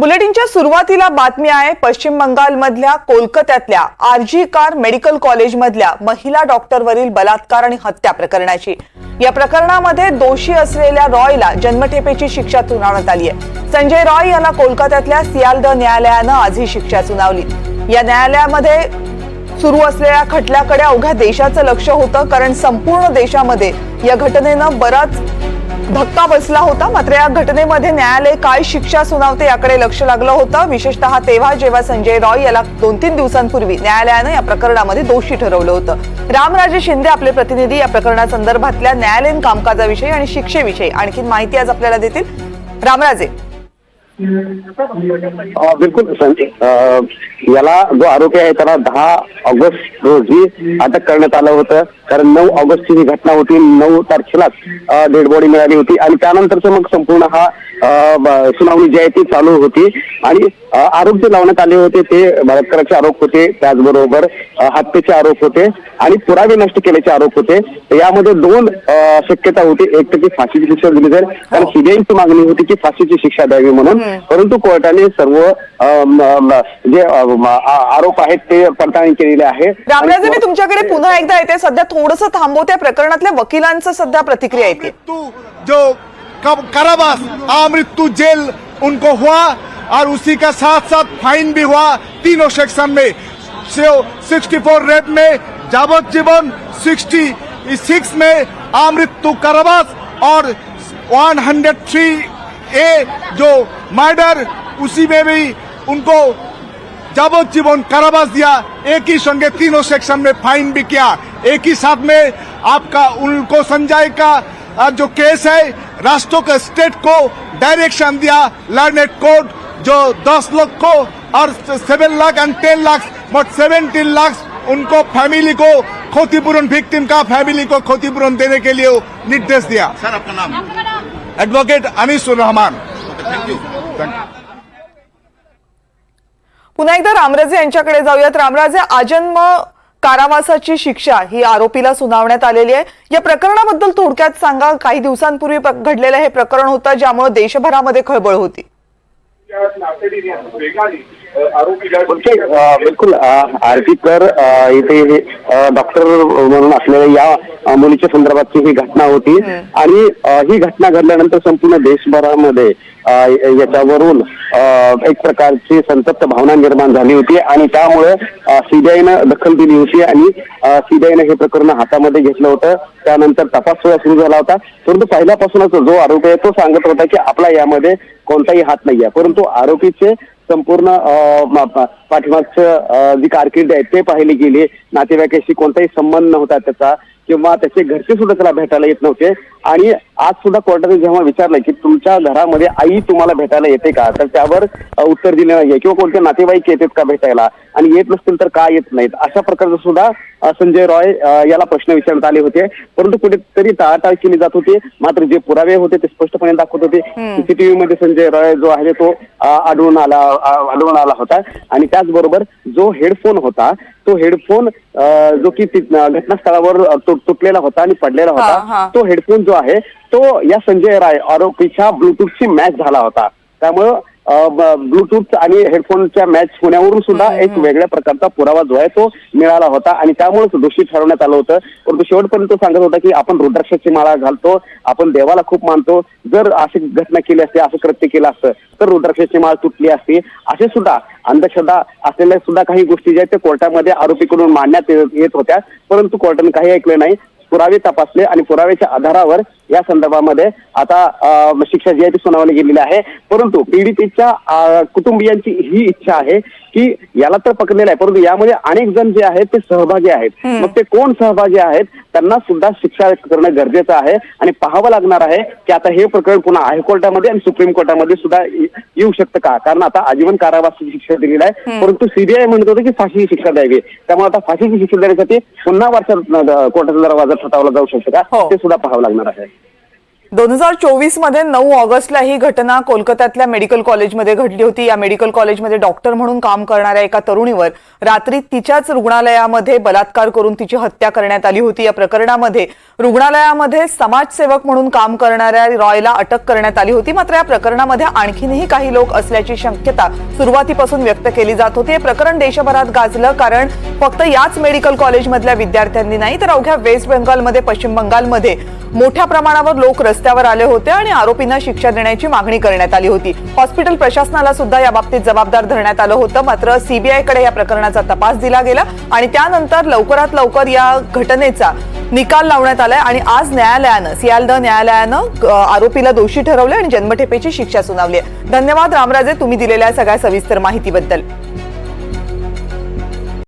बुलेटिनच्या सुरुवातीला बातमी आहे पश्चिम बंगालमधल्या कोलकात्यातल्या आरजी कार मेडिकल कॉलेजमधल्या महिला डॉक्टरवरील बलात्कार आणि हत्या प्रकरणाची. या प्रकरणामध्ये दोषी असलेल्या रॉयला जन्मठेपेची शिक्षा सुनावण्यात आली आहे. संजय रॉय याला कोलकात्यातल्या सियालद न्यायालयानं आज ही शिक्षा सुनावली. या न्यायालयामध्ये सुरू असलेल्या खटल्याकडे अवघ्या देशाचं लक्ष होतं कारण संपूर्ण देशामध्ये या घटनेनं बराच धक्का बसला होता. मात्र या घटनेमध्ये न्यायालय काय शिक्षा सुनावते याकडे लक्ष लागलं होतं. विशेषतः तेव्हा जेव्हा संजय रॉय याला दोन तीन दिवसांपूर्वी न्यायालयानं या प्रकरणामध्ये दोषी ठरवलं होतं. रामराजे शिंदे आपले प्रतिनिधी या प्रकरणासंदर्भातल्या न्यायालयीन कामकाजाविषयी आणि शिक्षेविषयी आणखी माहिती आज आपल्याला देतील रामराजे. बिलकुल याला जो आरोपी आहे त्याला दहा ऑगस्ट रोजी अटक करण्यात आलं होतं. कारण नऊ ऑगस्टची ही घटना होती नऊ तारखेलाच डेड बॉडी मिळाली होती. आणि त्यानंतरच मग संपूर्ण हा सुनावणी जी आहे ती चालू होती. आणि आरोप जे लावण्यात आले होते ते बलात्काराचे आरोप होते. त्याचबरोबर हत्येचे आरोप होते. आणि पुरावे नष्ट केल्याचे आरोप होते. यामध्ये दोन शक्यता होती. एक तर की फाशीची शिक्षा दिली जाईल. कारण सीबीआयची मागणी होती की फाशीची शिक्षा द्यावी म्हणून. परंतु कोर्टाने सर्व जे आरोप आहेत ते पडताळणी केलेले आहे. रामराजे मी तुमच्याकडे पुन्हा एकदा येते. सध्या थोडंसं थांबवत्या प्रकरणातल्या वकिलांचं सध्या प्रतिक्रिया येते. मृत्यु जो कारावास मृत्यु जेल उनको हुआ और उसी का साथ साथ फाइन भी हुआ तीनों सेक्शन में. सिक्सटी फोर रेप में जावजीवन सिक्सटी सिक्स में मृत्यु कारावास और वन हंड्रेड थ्री ए जो मर्डर उसी में भी उनको जावज्जीवन कारावास दिया एक ही संगे तीनों सेक्शन में फाइन भी किया। एक ही साथ में आपका उनको संजय का जो केस है राष्ट्रों के स्टेट को डायरेक्शन दिया लर्नेट कोर्ट जो दस लाख को और 7 lakh and ten lakh but 17 lakh उनको फैमिली को क्षतिपूर्ण विक्टिम का फैमिली को क्षतिपूर्ण देने के लिए निर्देश दिया। सर आपका नाम? Advocate Anisur Rahman thank you पुन्हा एकदा रामराजे यांच्याकडे जाऊयात. रामराजे आजन्म कारावासाची शिक्षा ही आरोपीला सुनावण्यात आलेली आहे. या प्रकरणाबद्दल थोडक्यात सांगा. काही दिवसांपूर्वी प्र- घडलेलं हे प्रकरण होतं ज्यामुळे देशभरामध्ये खळबळ होती. बिलकुल आर्टिकर इथे हे, अ, डॉक्टर म्हणून असलेल्या या मुलीच्या संदर्भातची ही घटना होती. आणि ही घटना घडल्यानंतर संपूर्ण देशभरामध्ये याच्यावरून एक प्रकारची संतप्त भावना निर्माण झाली होती. आणि त्यामुळे सीबीआयनं दखल दिली होती आणि सीबीआयनं हे प्रकरण हातामध्ये घेतलं होतं. त्यानंतर तपास सुद्धा सुरू झाला होता. परंतु पहिल्यापासूनच जो आरोपी आहे तो सांगत होता की आपला यामध्ये कोणताही हात नाही आहे परंतु आरोपीचे संपूर्ण पाठीमागचं जी कारकीर्द आहे ते पाहिले गेले. नातेवाईकाशी कोणताही संबंध नव्हता त्याचा किंवा त्याचे घरचे सुद्धा त्याला भेटायला येत नव्हते. आणि आज सुद्धा कोर्टाने जेव्हा विचारलं की तुमच्या घरामध्ये आई तुम्हाला भेटायला येते का तर त्यावर उत्तर दिले नाहीये किंवा कोणते नातेवाईक येतात का भेटायला आणि येत नसतील तर का येत नाहीत अशा प्रकारचं सुद्धा संजय रॉय याला प्रश्न विचारण्यात आले होते. परंतु कुठेतरी टाळाटाळ केली जात होती. मात्र जे पुरावे होते ते स्पष्टपणे दाखवत होते. सीसीटीव्ही मध्ये संजय रॉय जो आहे तो आढळून आला आढळून आला होता. आणि त्याचबरोबर जो हेडफोन होता तो हेडफोन जो की घटनास्थळावर तुटलेला होता आणि पडलेला. होता तो हेडफोन जो आहे तो या संजय राय आरोपीच्या ब्लूटूथची मॅच झाला होता. त्यामुळं ब्लूटूथ आणि हेडफोनच्या मॅच होण्यावरून सुद्धा एक वेगळ्या प्रकारचा पुरावा जो आहे तो मिळाला होता. आणि त्यामुळेच दोषी ठरवण्यात आलं होतं. परंतु शेवटपर्यंत तो सांगत होता की आपण रुद्राक्षाची माळा घालतो आपण देवाला खूप मानतो. जर अशी घटना केली असते असं कृत्य केलं असतं तर रुद्राक्षाची माळ तुटली असती. असे सुद्धा अंधश्रद्धा असलेल्या सुद्धा काही गोष्टी ज्या आहेत त्या कोर्टामध्ये आरोपीकडून मांडण्यात येत येत होत्या. परंतु कोर्टाने काही ऐकलं नाही. पुरावे तपासले आणि पुराव्याच्या आधारावर या संदर्भामध्ये आता शिक्षा जी आहे ती सुनावली गेलेली आहे. परंतु पीडितेच्या कुटुंबियांची ही इच्छा आहे की याला तर पकडलेलं आहे. परंतु यामध्ये अनेक जण जे आहेत ते सहभागी आहेत. मग ते कोण सहभागी आहेत? त्यांना सुद्धा शिक्षा करणं गरजेचं आहे आणि पाहावं लागणार आहे की आता हे प्रकरण पुन्हा हायकोर्टामध्ये आणि सुप्रीम कोर्टामध्ये सुद्धा येऊ शकतं का? कारण आता आजीवन कारावासाची शिक्षा दिलेली आहे. परंतु सीबीआय म्हणत होतं की फाशीची शिक्षा द्यावी. त्यामुळे आता फाशीची शिक्षा देण्यासाठी पुन्हा वर्षात कोर्टाचा दरवाजा ठोठावला जाऊ शकतो का? हो. ते सुद्धा पाहावं लागणार आहे. दोन हजार चोवीसमध्ये नऊ ऑगस्टला ही घटना कोलकात्यातल्या मेडिकल कॉलेजमध्ये घडली होती. या मेडिकल कॉलेजमध्ये डॉक्टर म्हणून काम करणाऱ्या एका तरुणीवर रात्री तिच्याच रुग्णालयामध्ये बलात्कार करून तिची हत्या करण्यात आली होती. या प्रकरणामध्ये रुग्णालयामध्ये समाजसेवक म्हणून काम करणाऱ्या रॉयला अटक करण्यात आली होती. मात्र या प्रकरणामध्ये आणखीनही काही लोक असल्याची शक्यता सुरुवातीपासून व्यक्त केली जात होती. हे प्रकरण देशभरात गाजलं कारण फक्त याच मेडिकल कॉलेजमधल्या विद्यार्थ्यांनी नाही तर अवघ्या वेस्ट बेंगॉलमध्ये पश्चिम बंगालमध्ये मोठ्या प्रमाणावर लोक रस्त्यावर आले होते आणि आरोपींना शिक्षा देण्याची मागणी करण्यात आली होती. हॉस्पिटल प्रशासनाला सुद्धा या बाबतीत जबाबदार धरण्यात आलं होतं. मात्र सीबीआयकडे या प्रकरणाचा तपास दिला गेला आणि त्यानंतर लवकरात लवकर या घटनेचा निकाल लावण्यात आलाय आणि आज न्यायालयानं सियालदह न्यायालयानं आरोपीला दोषी ठरवले आणि जन्मठेपेची शिक्षा सुनावली आहे. धन्यवाद रामराजे तुम्ही दिलेल्या सगळ्या सविस्तर माहितीबद्दल.